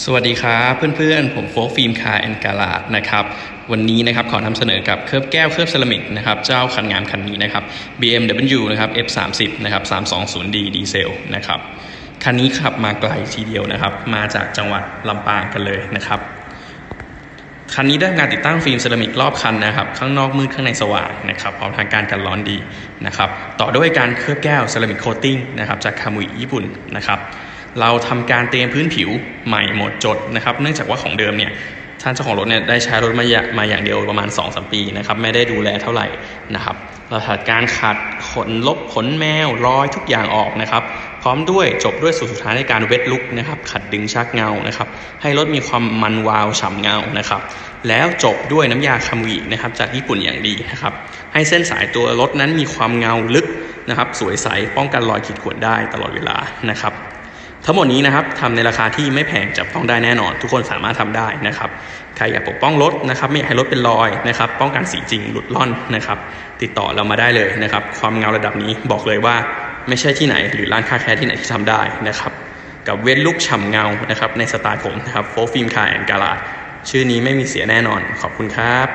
สวัสดีครับเพื่อนๆ ผมโฟกฟิล์มคาแอนกาลาดนะครับวันนี้นะครับขอนำเสนอกับเคลือบแก้วเคลือบเซรามิกนะครับเจ้าคันงามคันนี้นะครับ BMW นะครับ F30 นะครับ 320D ดีเซลนะครับคันนี้ขับมาไกลทีเดียวนะครับ มาจากจังหวัดลำปางกันเลยนะครับคันนี้ได้งานติดตั้งฟิล์มเซรามิกรอบคันนะครับ ข้างนอกมืดข้างในสว่างนะครับพร้อมทางการกันร้อนดีนะครับ ต่อด้วยการเคลือบแก้วเซรามิกโคตติ้งนะครับจากคามุยญี่ปุ่นนะครับ เราทำการเตรียมพื้นผิวใหม่หมดจดนะครับ เนื่องจากว่าของเดิมเนี่ยท่านเจ้าของรถเนี่ยได้ใช้รถมาอย่ามาอย่างเดียวประมาณ2อสปีนะครับไม่ได้ดูแลเท่าไหร่นะครับเราถัดการขัดขนลบขนแมวรอยทุกอย่างออกนะครับ พร้อมด้วยจบด้วยสูตรสุดท้ายในการเวทลุกนะครับ ขัดดึงชักเงานะครับ ให้รถมีความมันวาวฉ่ำเงานะครับ แล้วจบด้วยน้ำยาคามุยนะครับ จากญี่ปุ่นอย่างดีนะครับ ให้เส้นสายตัวรถนั้นมีความเงาลึกนะครับ สวยใสป้องกันรอยขีดข่วนได้ตลอดเวลานะครับ ทั้งหมดนี้นะครับทำในราคาที่ไม่แพงจับต้องได้แน่นอน ทุกคนสามารถทำได้นะครับใครอยากปกป้องรถนะครับ ไม่อยากให้รถเป็นรอยนะครับ ป้องกันสีจริงหลุดล่อนนะครับ ติดต่อเรามาได้เลยนะครับ ความเงาระดับนี้บอกเลยว่าไม่ใช่ที่ไหน หรือร้านคาแคร์ที่ไหนที่ทำได้นะครับ กับเว้นลุกฉ่ำเงานะครับในสไตล์ผมนะครับโฟฟิล์มคาแอนกาลาชื่อนี้ไม่มีเสียแน่นอนขอบคุณครับ